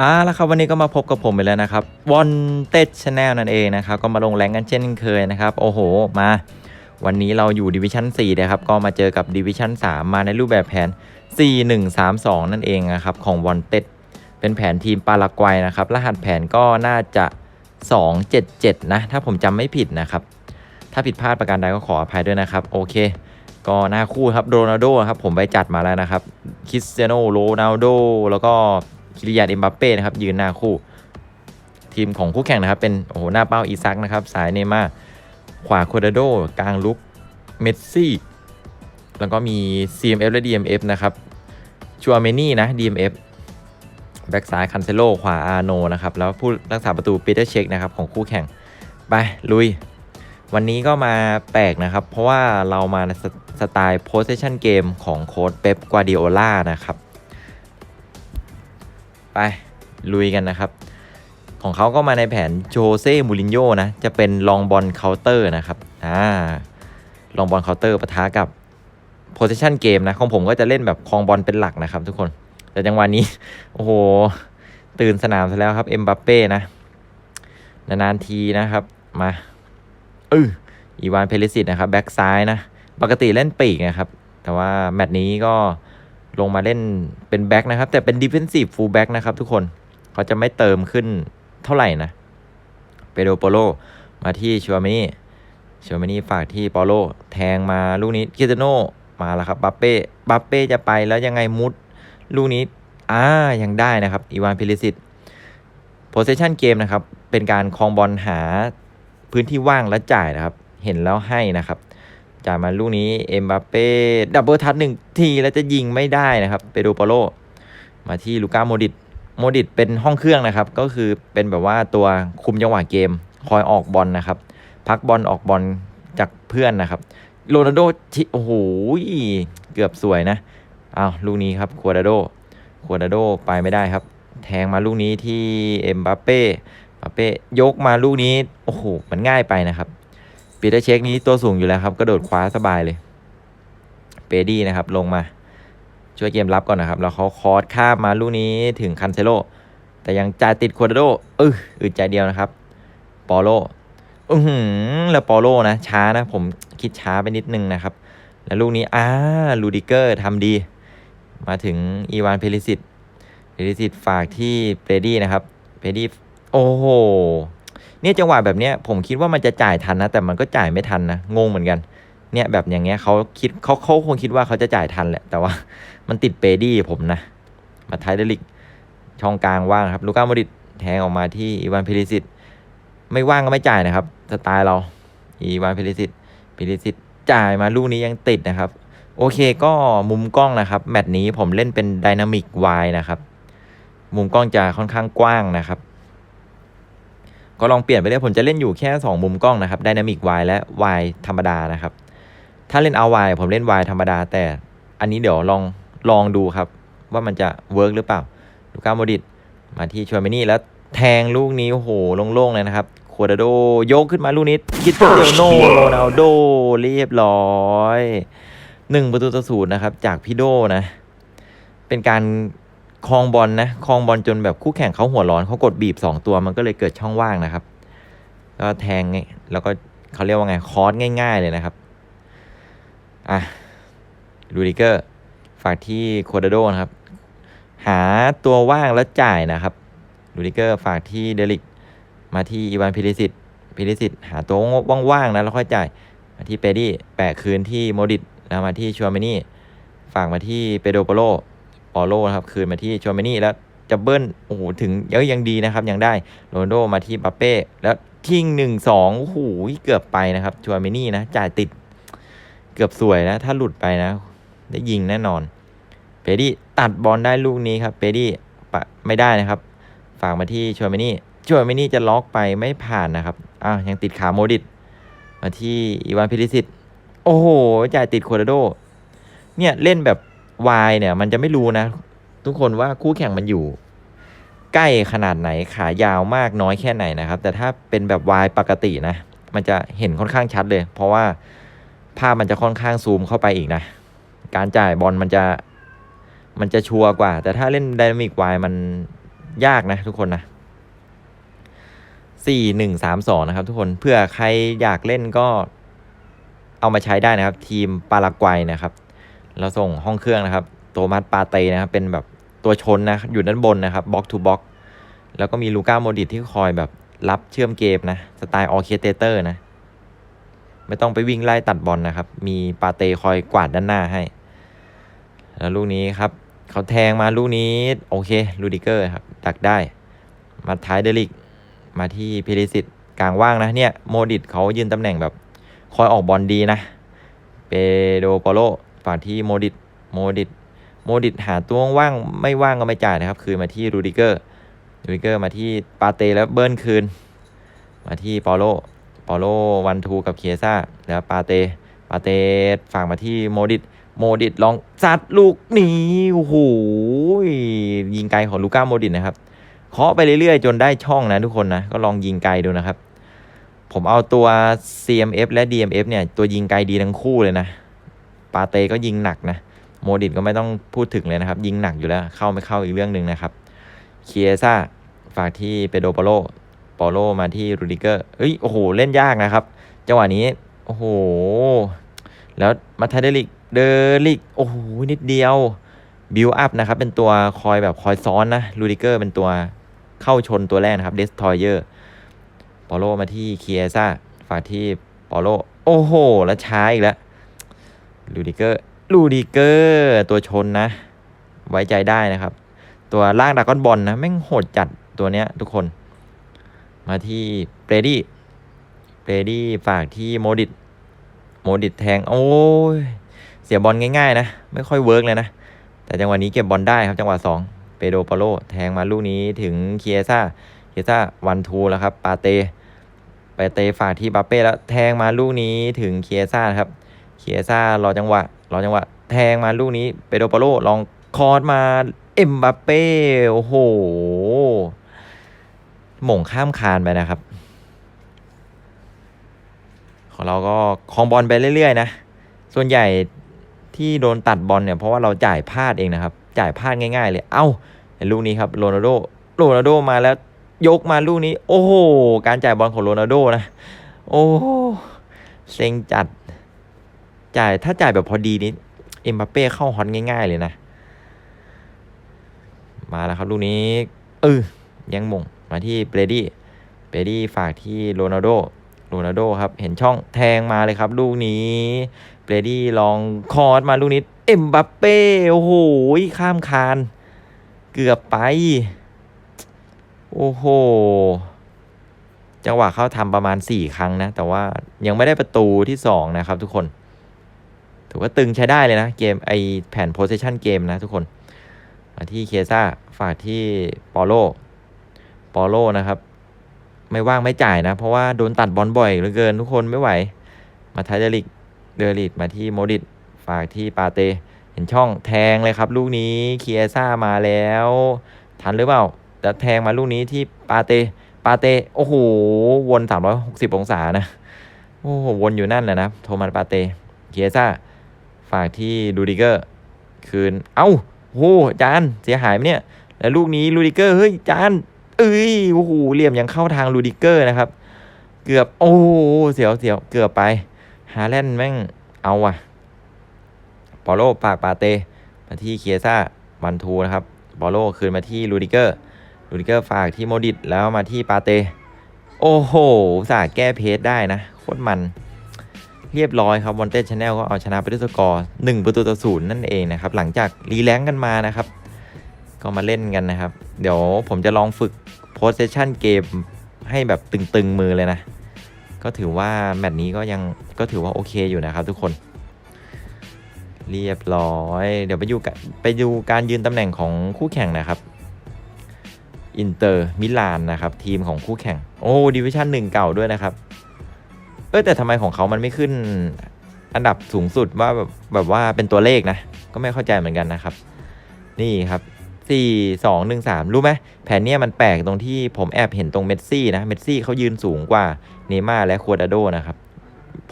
อ่าแล้วครับวันนี้ก็มาพบกับผมไปแล้วนะครับวอนเต็ดชาแนลนั่นเองนะครับก็มาลงแรงกันเช่นเคยนะครับโอ้โหมา วันนี้เราอยู่ดิวิชั่น4นะครับก็มาเจอกับดิวิชั่น3มาในรูปแบบแผน 4132 นั่นเองนะครับของวอนเต็ดเป็นแผนทีมปารากวัยนะครับรหัสแผนก็น่าจะ 277 นะ ถ้าผมจำไม่ผิดนะครับ ถ้าผิดพลาดประการใดก็ขออภัยด้วยนะครับ โอเค ก็หน้าคู่ครับโรนัลโดครับผมไปจัดมาแล้วนะครับคริสเตียโนโรนัลโดแล้วก็คิริยานเอ็มบัปเป้นะครับยืนหน้าคู่ ทีมของคู่แข่งนะครับ เป็นโอ้โหหน้าเป้าอีซักนะครับ สายเนย์มาขวาโคดาโดกลางลุกเมสซี่แล้วก็มี CMF และ DMF นะครับชัวเมนี่นะ DMF แบ็กซ้ายคันเซโลขวาอาโนนะครับ แล้วผู้รักษาประตูปีเตอร์เช็คนะครับ ของคู่แข่ง ไป ลุย วันนี้ก็มาแปลกนะครับ เพราะว่าเรามาใน สไตล์ possession game ของโค้ดเป๊ปกวาดิโอล่านะครับ ไป ลุยกันนะครับ ของเขาก็มาในแผนโจเซ่มูรินโญ่นะ จะเป็นลองบอลเคาน์เตอร์นะครับอ่าลองบอลเคาน์เตอร์ปะทะกับ possession game นะ ของผมก็จะเล่นแบบครองบอลเป็นหลักนะครับทุกคน แต่จังหวะนี้ โอ้โห ตื่นสนามซะแล้วครับเอ็มบัปเป้นะ นานๆทีนะครับ มาเอออีวานเพลิสิตนะครับ แบ็กซ้ายนะ ปกติเล่นปีกนะครับ แต่ว่าแมตช์นี้ก็ลงมาเล่นเป็นแบ็กนะครับ แต่เป็นดิฟเฟนซีฟฟูลแบ็กนะครับทุกคนเขาจะไม่เติมขึ้นเท่าไหร่นะเปโดโปโลมาที่ชัวมินี่ชัวมินี่ฝากที่ปอโลแทงมาลูกนี้คิเตโนมาแล้วครับบัปเป้บัปเป้จะไปแล้วยังไงมุด ลูกนี้อ่ายังได้นะครับอีวานพิลิสิต possession game นะครับ เป็นการคลองบอลหาพื้นที่ว่างและจ่ายนะครับ เห็นแล้วให้นะครับ จ่ายมาลูกนี้เอ็มบัปเป้ดับเบิลทัชหนึ่งทีแล้วจะยิงไม่ได้นะครับเปโดโปโลมาที่ลูก้าโมดิตโมดิตเป็นห้องเครื่องนะครับ ก็คือเป็นแบบว่าตัวคุมจังหวะเกม คอยออกบอลนะครับ พักบอลออกบอลจากเพื่อนนะครับโรนัลโดชิโอ้โหเกือบสวยนะอ้าวลูกนี้ครับควาดาโดควาดาโดไปไม่ได้ครับ แทงมาลูกนี้ที่เอ็มบัปเป้บัปเป้ยกมาลูกนี้ โอ้โห มันง่ายไปนะครับ ปีเตอร์เช็คนี้ตัวสูงอยู่แล้วครับกระโดดคว้าสบายเลยเปดี้นะครับลงมาช่วยเกมรับก่อนนะครับ แล้วเขาคอร์สข้ามมาลูกนี้ถึงคันเซโลแต่ยังจ่ายติดควาดโดเอออึดใจเดียวนะครับ ปอโลอือหือแล้วปอโลนะช้านะผมคิดช้าไปนิดนึงนะครับ แล้วลูกนี้อ่าลูดิเกอร์ทำดี มาถึงอีวานเพลิสิตเพลิสิตฝากที่เปดี้นะครับเปดี้โอ้โห เนี่ยจังหวะแบบเนี้ยผมคิดว่ามันจะจ่ายทันนะ แต่มันก็จ่ายไม่ทันนะงงเหมือนกัน เนี่ยแบบอย่างเงี้ยเขาคิดเขาเขาคงคิดว่าเขาจะจ่ายทันแหละ แต่ว่ามันติดเปดี้ผมนะ มาท้ายเดลิกช่องกลางว่างครับ ลูก้าโมดริตแทงออกมาที่อีวานเพลิสิตไม่ว่างก็ไม่จ่ายนะครับสไตล์เราอีวานเพลิสิตเพลิสิตจ่ายมาลูกนี้ยังติดนะครับ โอเคก็มุมกล้องนะครับ แมตช์นี้ผมเล่นเป็นดินามิกวนะครับ มุมกล้องจะค่อนข้างกว้างนะครับ ก็ลองเปลี่ยนไปเลยผมจะเล่นอยู่แค่ 2 มุมกล้องนะครับดินามิกวและ Y ธรรมดานะครับ ถ้าเล่นเอา Y ผมเล่น Y ธรรมดา แต่อันนี้เดี๋ยวลองลองดูครับ ว่ามันจะเวิร์กหรือเปล่าลูก้าโมดิตมาที่ชวนเมนี่แล้วแทงลูกนี้โอ้โหโล่งๆเลยนะครับโคดาโดโยกขึ้นมาลูกนี้คิดเดียวโนโรนัลโดเรียบร้อยหนึ่งประตูต่อศูนย์นะครับ จากพี่โดนะ เป็นการ คลองบอลนะคลองบอลจนแบบคู่แข่งเขาหัวร้อนเขากดบีบ 2 ตัวมันก็เลยเกิดช่องว่างนะครับ ก็แทงแล้วก็เขาเรียกว่าไงคอร์สง่าย ๆ เลยนะครับอะลูดิเกอร์ฝากที่โคดาโดนะครับ หาตัวว่างแล้วจ่ายนะครับลูดิเกอร์ฝากที่เดลิกมาที่อีวานพิริสิตพิริสิตหาตัวว่างๆนะแล้วค่อยจ่ายมาที่เปดี้แปะคืนที่โมดิตแล้วมาที่ชัวเมนี่ฝากมาที่เปโดโปโล ปอโลนะครับคืนมาที่ชัวเมนี่แล้วจะเบิ้ลโอ้โหถึงเยอะยังดีนะครับยังได้โรนโดมาที่บัปเป้แล้วทิ้งหนึ่งสองโอ้โหเกือบไปนะครับชัวเมนี่นะจ่ายติดเกือบสวยนะ ถ้าหลุดไปนะ ได้ยิงแน่นอน เปดี้ตัดบอลได้ลูกนี้ครับเปดี้ไม่ได้นะครับ ฝากมาที่ชัวเมนี่ชัวเมนี่จะล็อกไปไม่ผ่านนะครับอ้าวยังติดขาโมดิตมาที่อีวานพิริสิตโอ้โหจ่ายติดโคดโด เนี่ยเล่นแบบ วายเนี่ย มันจะไม่รู้นะ ทุกคนว่าคู่แข่งมันอยู่ ใกล้ขนาดไหนขายาวมากน้อยแค่ไหนนะครับ แต่ถ้าเป็นแบบวายปกตินะ มันจะเห็นค่อนข้างชัดเลย เพราะว่าภาพมันจะค่อนข้างซูมเข้าไปอีกนะ การจ่ายบอลมันจะมันจะชัวร์กว่า แต่ถ้าเล่นไดนามิกวายมันยากนะทุกคนนะสี่หนึ่งสามสองนะครับ ทุกคนเพื่อใครอยากเล่นก็เอามาใช้ได้นะครับ ทีมปารากวัยนะครับ เราส่งห้องเครื่องนะครับ โตมัสปาเตนะครับ เป็นแบบตัวชนนะ อยู่ด้านบนนะครับบ็อกทูบ็อกแล้วก็มีลูก้าโมดิตที่คอยแบบรับเชื่อมเกมนะ สไตล์ออเคสเตอร์นะ ไม่ต้องไปวิ่งไล่ตัดบอลนะครับ มีปาเตคอยกวาดด้านหน้าให้ แล้วลูกนี้ครับ เขาแทงมาลูกนี้ โอเคลูดิเกอร์ครับ ดักได้ มาท้ายเดลิก มาที่พิริสิตกลางว่างนะเนี่ย โมดิตเขายืนตำแหน่งแบบ คอยออกบอลดีนะ เปโดโปโล ฝากที่โมดิตโมดิตโมดิตหาตัวว่างไม่ว่างก็ไม่จ่ายนะครับ คืนมาที่รูดิเกอร์รูดิเกอร์มาที่ปาเตแล้วเบิ้ลคืน มาที่ปอโลปอโลวันทูกับเคียซ่าแล้วปาเตปาเตฝากมาที่โมดิตโมดิตลองซัดลูกนี้โอ้โหยิงไกลของลูก้าโมดิตนะครับเคาะไปเรื่อยๆ จนได้ช่องนะทุกคนนะก็ลองยิงไกลดูนะครับ ผมเอาตัว CMF และ DMF เนี่ย ตัวยิงไกลดีทั้งคู่เลยนะ ปาเตก็ยิงหนักนะ โมดิตก็ไม่ต้องพูดถึงเลยนะครับ ยิงหนักอยู่แล้ว เข้าไม่เข้าอีกเรื่องหนึ่งนะครับ เคียซ่าฝากที่เปโดปโลปอโลมาที่รูดิเกอร์ เฮ้ย โอ้โห เล่นยากนะครับ จังหวะนี้ โอ้โห แล้วมาไทเดลิก เดลิก โอ้โห นิดเดียว บิวอัพนะครับ เป็นตัวคอยแบบคอยซ้อนนะรูดิเกอร์เป็นตัวเข้าชนตัวแรกนะครับ เดสทอยเยอร์ปอโลมาที่เคียซ่าฝากที่ปอโล โอ้โห แล้วช้าอีกแล้ว ลูดิเกอร์ลูดิเกอร์ตัวชนนะ ไว้ใจได้นะครับ ตัวล่างดากอนบอลนะแม่งโหดจัดตัวเนี้ยทุกคน มาที่เบรดี้เบรดี้ฝากที่โมดิตโมดิตแทง โอ้ย เสียบอลง่ายๆนะ ไม่ค่อยเวิร์กเลยนะ แต่จังหวะนี้เก็บบอลได้ครับจังหวะสองเปโดปาโลแทงมาลูกนี้ถึงเคียซ่าเคียซ่าวันทูแล้วครับ ปาเต ไปเตฝากที่บาเป้แล้วแทงมาลูกนี้ถึงเคียซ่าครับ เคียซ่ารอจังหวะ รอจังหวะ แทงมาลูกนี้เปโดปาโลลองคอร์สมาเอ็มบาเป้โอ้โหหม่งข้ามคานไปนะครับ ของเราก็คลองบอลไปเรื่อย ๆ นะ ส่วนใหญ่ที่โดนตัดบอลเนี่ยเพราะว่าเราจ่ายพลาดเองนะครับ จ่ายพลาดง่าย ๆ เลย เอ้าเห็นลูกนี้ครับโรนัลโดโรนัลโดมาแล้วยกมาลูกนี้ โอ้โห การจ่ายบอลของโรนัลโดนะ โอ้เซ็งจัด จ่ายถ้าจ่ายแบบพอดีนี้เอ็มบัปเป้เข้าฮอตง่ายๆเลยนะ มาแล้วครับลูกนี้ เออยังมงมาที่เบรดี้เบรดี้ฝากที่โรนัลโดโรนัลโดครับ เห็นช่องแทงมาเลยครับ ลูกนี้เบรดี้ลองคอร์สมาลูกนี้ เอ็มบัปเป้โอ้โหข้ามคาน เกือบไป โอ้โหจังหวะเข้าทำประมาณ 4 ครั้งนะ แต่ว่ายังไม่ได้ประตูที่ 2 นะครับทุกคน ถือว่าตึงใช้ได้เลยนะ เกมไอแผ่น possession เกมนะทุกคนมาที่เคซ่าฝากที่ปอโลปอโลนะครับ ไม่ว่างไม่จ่ายนะ เพราะว่าโดนตัดบอลบ่อยเหลือเกินทุกคนไม่ไหว มาไทเดลิกเดลิกมาที่โมดิตฝากที่ปาเต เห็นช่องแทงเลยครับ ลูกนี้เคียซ่ามาแล้ว ทันหรือเปล่าแล้วแทงมาลูกนี้ที่ปาเต ปาเต โอ้โห วน 360 องศานะ โอ้โห วนอยู่นั่นแหละนะ โทมัสปาเต เคียซ่า ฝากที่ดูดิเกอร์ คืน เอ้าโหจานเสียหายไหมเนี่ย แล้วลูกนี้ลูดิเกอร์ เฮ้ย จาน เอ้ย โอ้โห เหลี่ยมยังเข้าทางลูดิเกอร์นะครับ เกือบ โอ้เสียวเสียวเกือบไป ฮาแลนด์แม่ง เอาว่ะปอโลฝากปาเต มาที่เคียซ่าวันทูนะครับ ปอโลคืนมาที่ลูดิเกอร์ ลูดิเกอร์ฝากที่โมดิตแล้วมาที่ปาเต โอ้โหสาแก้เพจได้นะ โคตรมัน เรียบร้อยครับวอนเต้ชาแนลก็เอาชนะไปด้วยสกอร์1ประตูต่อศูนย์นั่นเองนะครับหลังจากรีแลงก์กันมานะครับ ก็มาเล่นกันนะครับ เดี๋ยวผมจะลองฝึก possession เกมให้แบบตึงๆมือเลยนะ ก็ถือว่าแมตช์นี้ก็ยังก็ถือว่าโอเคอยู่นะครับทุกคนเรียบร้อย เดี๋ยวไปดูกันไปดูการยืนตำแหน่งของคู่แข่งนะครับ อินเตอร์มิลานนะครับ ทีมของคู่แข่ง โอ้ดิวิชั่นหนึ่งเก่าด้วยนะครับ เออแต่ทำไมของเขามันไม่ขึ้นอันดับสูงสุดว่าแบบแบบว่าเป็นตัวเลขนะ ก็ไม่เข้าใจเหมือนกันนะครับ นี่ครับสี่สองหนึ่งสามรู้ไหมแผนเนี้ยมันแปลกตรงที่ผมแอบเห็นตรงเมสซี่นะเมสซี่เขายืนสูงกว่าเนย์ม่าร์และควอดาโดนะครับ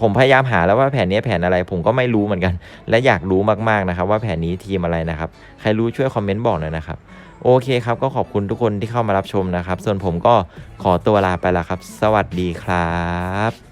ผมพยายามหาแล้วว่าแผนนี้แผนอะไรผมก็ไม่รู้เหมือนกัน และอยากรู้มากๆนะครับ ว่าแผนนี้ทีมอะไรนะครับ ใครรู้ช่วยคอมเมนต์บอกหน่อยนะครับโอเคครับ ก็ขอบคุณทุกคนที่เข้ามารับชมนะครับ ส่วนผมก็ขอตัวลาไปแล้วครับ สวัสดีครับ